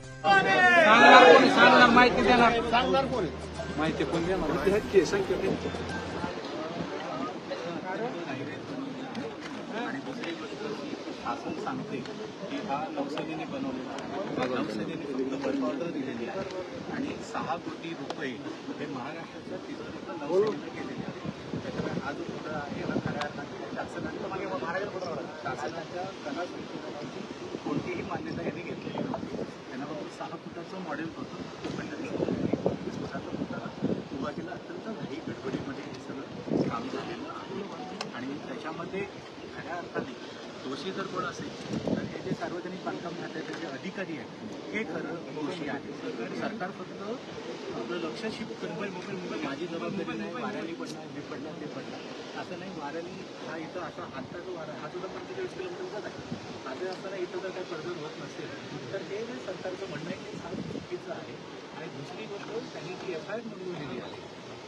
सांगणार कोणी सांगणार माहिती देणार. सांगणार कोणी माहिती कोण देणार? हक्की दुसरी गोष्ट शासन सांगते की हा नौसेनेने बनवलेला. आहे नौसेनेने फक्त वर्क ऑर्डर दिलेली आहे आणि सहा कोटी रुपये हे महाराष्ट्राच्या तिथं फक्त केलेले आहे त्याच्यामुळे हा जो पुतळा आहे हा खऱ्या अर्थाने शासनाच्या मागे महाराष्ट्र शासनाच्या कला संशोधनाची कोणतीही मान्यता यांनी घेतलेली नव्हती त्यांना फक्त सहा फुटाचं मॉडेल होतं पण त्यांनी स्वतःचा पुतळा उभा केला अत्यंत घाई गडबडीमध्ये हे सगळं काम झालेलं आहे आणि त्याच्यामध्ये खऱ्या अर्थाने दोषी असेल तर हे जे सार्वजनिक बांधकाम खात्याचे जे अधिकारी आहेत हे खरं दोषी आहे सरकार फक्त आपलं लक्ष शिफ्ट मुंबई मुंबई मुंबई माझी जबाबदारी नाही वाऱ्याने पडणार हे पडणार ते पडणार असं नाही वाऱ्याने हा इथं असा आत्ता जो वारा हा सुद्धा पंचेचाळीस किलोमीटरचाच आहे. असं असताना इथं जर काही पडझड होत नसेल तर हे जे सरकारचं म्हणणं आहे ते फार चुकीचं आहे. आणि दुसरी गोष्ट त्यांनी जी एफ आय आर नोंदवलेली आहे.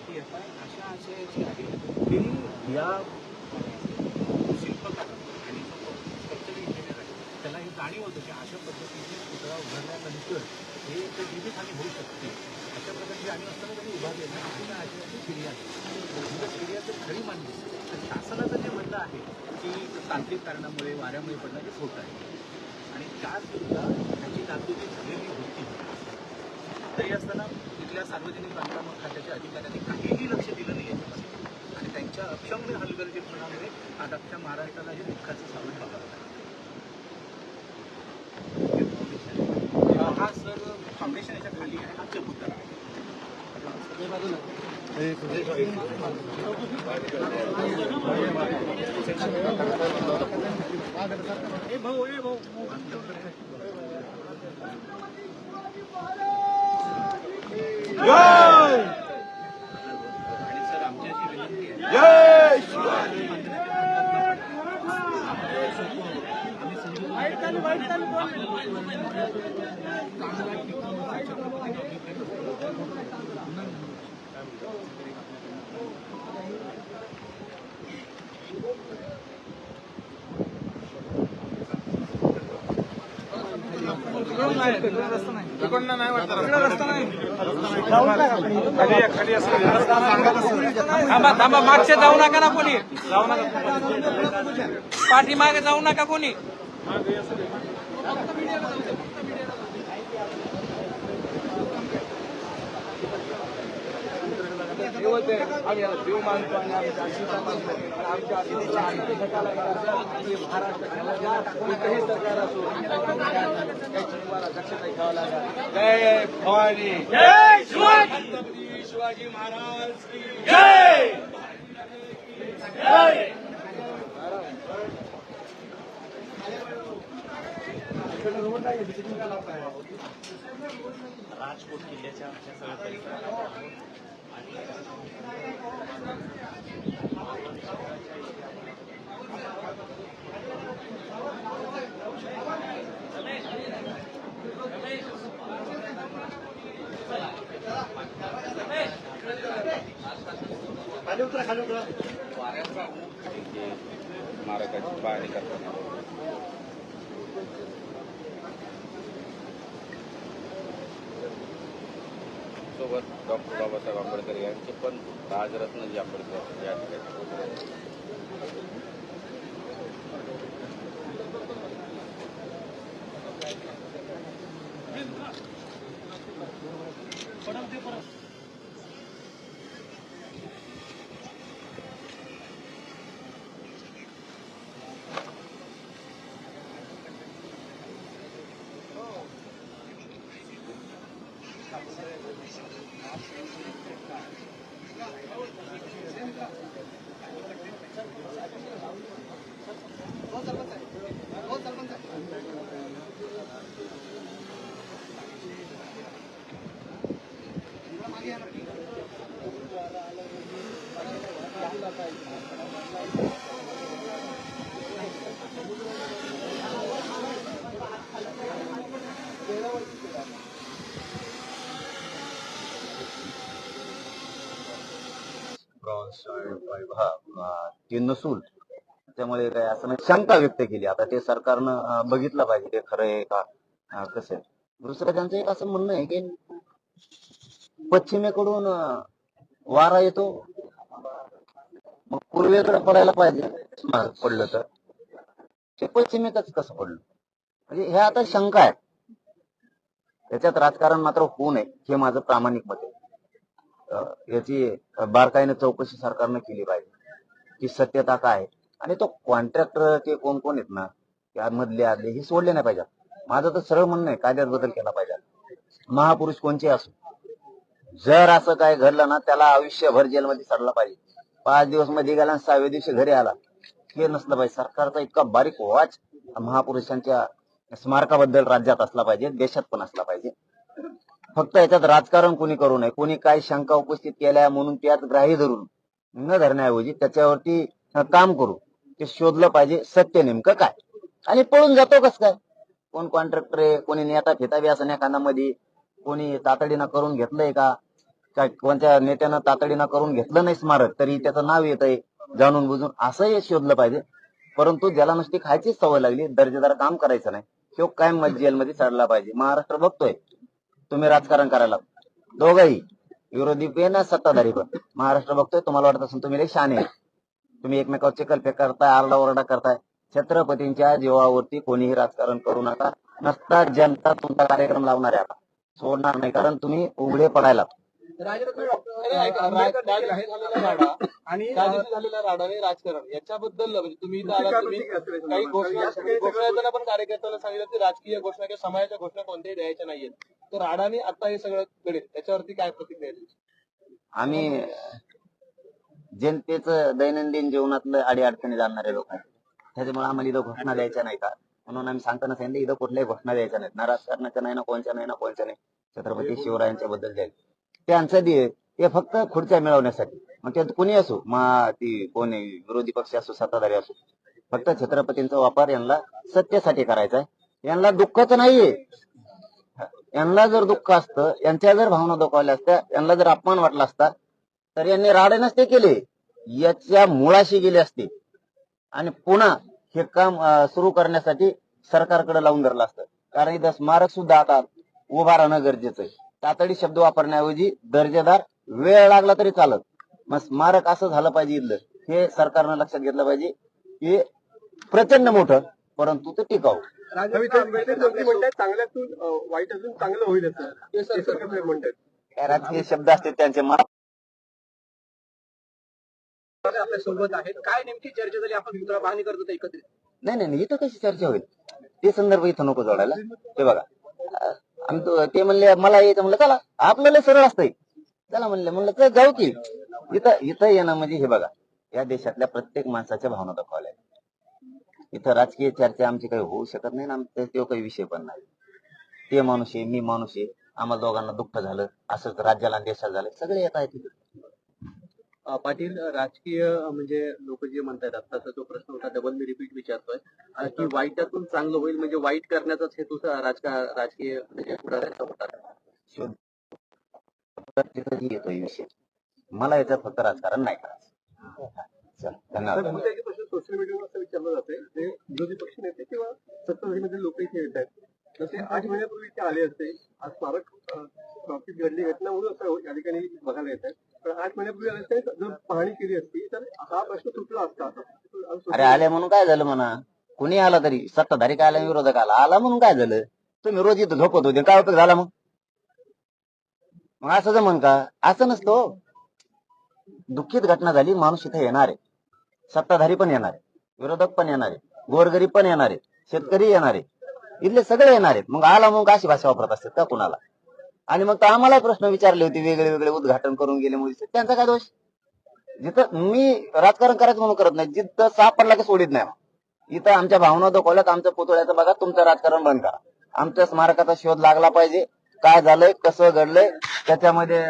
ती एफ आय आर अशा आशयाची आहे की या शिल्पकार आणि जो स्ट्रक्चर इंजिनियर आहे त्याला म्हणजे की अशा पद्धतीने पुतळा उभारल्यानंतर हे तर जीवितहानी होऊ शकते. अशा प्रकारची आणि असताना त्यांनी उभारलेलं नाही. अशी त्या आशयाची फिर्याद आहे. जर फिर्याद जर खरी मानली तर शासनाचं जे म्हणणं आहे की तांत्रिक कारणामुळे वाऱ्यामुळे पडणं हे खोटं आहे. आणि त्यासुद्धा त्याची जागृती झालेली होती तरी असताना तिथल्या सार्वजनिक बांधकाम खात्याच्या अधिकाऱ्यांनी काहीही लक्ष दिलं नाही याच्यामध्ये. आणि त्यांच्या अक्षम्य हलगर्जीपणामुळे आज अख्ख्या महाराष्ट्राला हे दुःखाचं सामना बघावं लागलं हा सर फाउंडेशन याच्या खाली आहे हा चबुतरा आहे आणि सर आमची अशी विनंती आहे तिकडनं नाही वाटत रस्ता नाही खाली या, खाली असं थांबा थांबा मागचे जाऊ नका ना कोणी. जाऊ नका. पाठीमागे जाऊ नका कोणी. आम्ही याला देव मानतो आणि आम्ही जातीचा मानतो. आणि आमच्या आणि सरकार असो तुम्हाला दक्षता घ्यावं लागेल. जय भवानी. जय शिवाजी. छत्रपती शिवाजी महाराज की जय. राजकोट किल्ल्याच्या आमच्या सगळ्या मारकाची स्मारकाची पाहणी करताना. डॉक्टर बाबासाहेब आंबेडकर यांचे पण राजरत्न जे आंबेडकर या ठिकाणी. ब्रॉन्झ ते नसून त्यामुळे काय असं नाही शंका व्यक्त केली. आता ते सरकारनं बघितलं पाहिजे ते खरं आहे का कसं आहे. दुसरं त्यांचं एक असं म्हणणं आहे की पश्चिमेकडून वारा येतो. मग पूर्वेकडे पडायला पाहिजे. पडलं तर. ते पश्चिमेकच कसं पडलं? म्हणजे हे आता शंका आहे त्याच्यात राजकारण मात्र होऊ नये हे माझं प्रामाणिक मत आहे. याची बारकाईने चौकशी सरकारनं केली पाहिजे. की सत्यता काय आहे. आणि तो कॉन्ट्रॅक्टर ते कोण कोण आहेत ना त्या मधले आदले हे सोडले नाही पाहिजे माझं तर सरळ म्हणणं आहे कायद्यात बदल केला पाहिजे. महापुरुष कोणचे असो जर असं काय घडलं ना त्याला आयुष्यभर जेलमध्ये सडला पाहिजे. पाच दिवसमध्ये गेला आणि सहाव्या दिवशी घरी आला. हे नसलं पाहिजे. सरकारचा इतका बारीक वाच. महापुरुषांच्या स्मारकाबद्दल राज्यात असला पाहिजे देशात पण असला पाहिजे. फक्त याच्यात राजकारण कोणी करू नये. कोणी काय शंका उपस्थित केल्या म्हणून त्यात ग्राही धरून न धरण्याऐवजी त्याच्यावरती काम करू. ते शोधलं पाहिजे सत्य नेमकं काय? आणि पळून जातो कस काय? कोण कॉन्ट्रॅक्टर आहे? कोणी नेता फेतावी असं एखादा मध्ये कोणी तातडीनं करून घेतलंय का? काय कोणत्या नेत्यानं तातडीनं करून घेतलं नाही स्मारक? तरी त्याचं नाव येत आहे जाणून बुजून असंही शोधलं पाहिजे. परंतु ज्याला नुसती खायचीच सवय लागली दर्जेदार काम करायचं नाही तो कायम जेलमध्ये चढला पाहिजे. महाराष्ट्र बघतोय. तुम्ही राजकारण करायला दोघही विरोधी पण सत्ताधारी पण. महाराष्ट्र बघतोय तुम्हाला वाटत असेल तुम्ही शाने आहे. तुम्ही एकमेकावर चिकलफेक करताय आरडाओरडा करताय. छत्रपतींच्या जीवावरती कोणीही राजकारण करू नका. नसता जनता तुमचा कार्यक्रम लावणार आहे आता. सोडणार नाही कारण तुम्ही उघडे पडायला आणि झालेला राजकारण याच्याबद्दल म्हणजे तुम्ही काही घोषणा घोषणा पण कार्यकर्त्यांना सांगितलं की राजकीय घोषणा किंवा समाजाच्या घोषणा कोणत्याही द्यायच्या नाहीयेत. तर अडाणी आता हे सगळं घडेल. त्याच्यावरती काय प्रतिक्रिया आम्ही जनतेच दैनंदिन जीवनातलं अडीअडचणी जाणणारे लोक आहेत. त्याच्यामुळे आम्हाला इथं घोषणा द्यायच्या नाही का म्हणून आम्ही सांगताना सांगितलं इथं कुठल्याही घोषणा द्यायच्या नाहीत. ना राजकारणाच्या नाही ना कोणच्या नाही ना कोणच्या नाही. छत्रपती शिवरायांच्या बद्दल द्यायला त्यांचं दे ते फक्त खुर्च्या मिळवण्यासाठी. मग त्यात कोणी असो मा ती कोणी विरोधी पक्ष असो सत्ताधारी असो फक्त छत्रपतींचा वापर यांना सत्तेसाठी करायचा आहे. यांना दुःखच नाहीये. यांना जर दुःख असतं यांच्या जर भावना दुखावल्या असत्या यांना जर अपमान वाटला असता तर यांनी राडे नसते केले. याच्या मुळाशी गेले असते. आणि पुन्हा हे काम सुरू करण्यासाठी सरकारकडे लावून धरलं असतं. कारण इथं स्मारक सुद्धा आता उभा राहणं गरजेचं आहे. तातडी शब्द वापरण्याऐवजी दर्जेदार वेळ लागला तरी चालत. मग स्मारक असं झालं पाहिजे इथलं. हे सरकारनं लक्षात घेतलं पाहिजे की प्रचंड मोठं परंतु ते टिकाऊ. म्हणतात चांगल्यातून वाईट अजून चांगलं होईल असं. म्हणतात. काय राजकीय शब्द असतात त्यांचे मला आपल्यासोबत आहेत. काय नेमकी चर्चा झाली? आपण मित्र मागणी करतो एकत्रित. नाही नाही नाही, इथं कशी चर्चा होईल? ते संदर्भ इथं नको जोडायला. ते बघा. तो- म्हणले मला यायचं म्हणलं चला आपल्याला सरळ असतंय. चला म्हणले म्हणलं जाऊ की. इथं इथं येणं म्हणजे हे बघा. या देशातल्या प्रत्येक माणसाच्या भावना दाखवल्या इथं राजकीय चर्चा आमची काही होऊ शकत नाही ना तो काही विषय पण नाही. ते माणूस आहे मी माणूस आहे आम्हाला दोघांना दुःख झालं असंच राज्याला देशाला झालं सगळे येत आहेत पाटील राजकीय म्हणजे लोक जे म्हणतात आत्ताचा जो प्रश्न होता डबल मी रिपीट विचारतोय. की वाईटातून चांगलं होईल म्हणजे वाईट करण्याचाच हेतू राजका राजकीय म्हणजे येतोय विषय. मला याच्यात फक्त राजकारण नाही करायचं. धन्यवाद. सोशल मीडियावर असं विचारलं जाते जे विरोधी पक्ष नेते किंवा सत्ताधारीमध्ये लोक इथे येत आहेत. जसे आठ महिन्यापूर्वी ते आले असते. आज स्मारक ट्रॉफी घडली घटना म्हणून असं या ठिकाणी बघायला येत आहे पण आठ महिन्यापूर्वी आले असते जर पाहणी केली असती तर हा प्रश्न सुटला असता. अरे आले म्हणून काय झालं म्हणा? कुणी आला तरी? सत्ताधारी काय आला विरोधक आला? आला म्हणून काय झालं? तुम्ही रोज इथं झोपत होते. काय उपयोग झाला मग? मग असं जमन का? असं नसतो हो. दुःखीत दुःखित घटना झाली माणूस इथे येणार आहे. सत्ताधारी पण येणार आहे विरोधक पण येणार आहे गोरगरीब पण येणार आहे शेतकरी येणार आहे इथले सगळे येणार आहेत. मग आला मग अशी भाषा वापरत असतात का कुणाला? आणि मग तर आम्हाला प्रश्न विचारले होते वेगळे वेगळे उद्घाटन करून गेले मुलीचे त्यांचा काय दोष? जिथं मी राजकारण करायचं म्हणून करत नाही जिथं साप पडला की सोडित नाही. इथं आमच्या भावना दाखवल्यात आमच्या पुतळ्याचं बघा तुमचं राजकारण बंद करा. आमच्या स्मारकाचा शोध लागला पाहिजे. काय झालंय कसं घडलंय त्याच्यामध्ये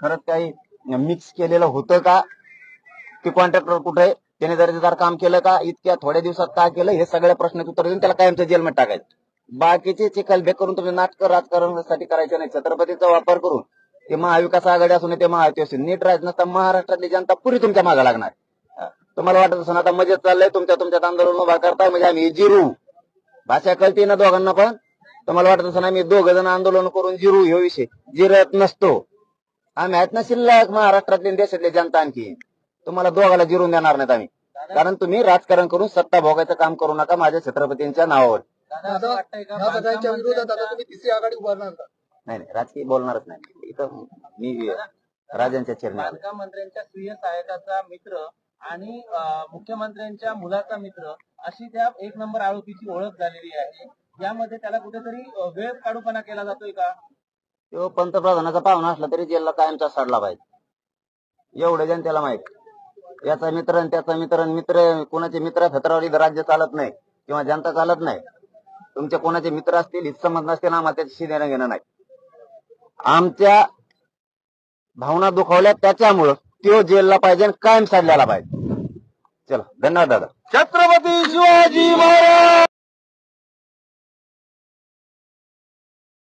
खरंच काही मिक्स केलेलं होतं का? ते कॉन्ट्रॅक्टर कुठे त्याने दर्जेदार काम केलं का इतक्या थोड्या दिवसात काय केलं हे सगळ्या प्रश्न उत्तर देऊन त्याला कायमच्या जेलमध्ये टाकायचं. बाकीचे चिखलबेक करून तुम्ही नाटक राजकारणासाठी करायचे नाही छत्रपतीचा वापर करून ते महाविकास आघाडी असून ते महायुती असून नीट राहत नसता महाराष्ट्रातली जनता पुरी तुमच्या मागे लागणार. तुम्हाला वाटत असून आता मजेत चाललंय तुमच्या तुमच्यात आंदोलन उभा करताय म्हणजे आम्ही जिरू. भाषा कळते ना दोघांना पण? तुम्हाला वाटत असून आम्ही दोघ जण आंदोलन करून जिरू हे विषय जिरत नसतो. आम्ही आहेत ना शिल्लक महाराष्ट्रातली देशातले जनता आणखी. तुम्हाला दोघाला जिरून देणार नाहीत आम्ही. कारण तुम्ही राजकारण करून सत्ता भोगायचं काम करू नका माझ्या छत्रपतींच्या नावावर. नाही नाही राजकीय बोलणारच नाही. इथं मी राजांच्या चिरणे बालकामंत्र्यांच्या स्त्रीय सहायकाचा मित्र आणि मुख्यमंत्र्यांच्या मुलाचा मित्र अशी त्या एक नंबर आरोपीची ओळख झालेली आहे. यामध्ये त्याला कुठेतरी वेळ काढूपणा केला जातोय का? तो पंतप्रधानाचा पाहुणा असला तरी जेलला कायमचा सडला पाहिजे. एवढं जनतेला माहीत. याचा मित्र आणि त्याचा मित्र आणि मित्र कोणाचे मित्र फत्रावर इथं राज्य चालत नाही किंवा जनता चालत नाही. तुमचे कोणाचे मित्र असतील समज नसतील आम्हाला त्याच्याशी देणं घेणं नाही. आमच्या भावना दुखावल्या त्याच्यामुळं तो जेलला पाहिजे आणि कायम साधल्याला पाहिजे. चला धन्यवाद दादा. छत्रपती शिवाजी महाराज!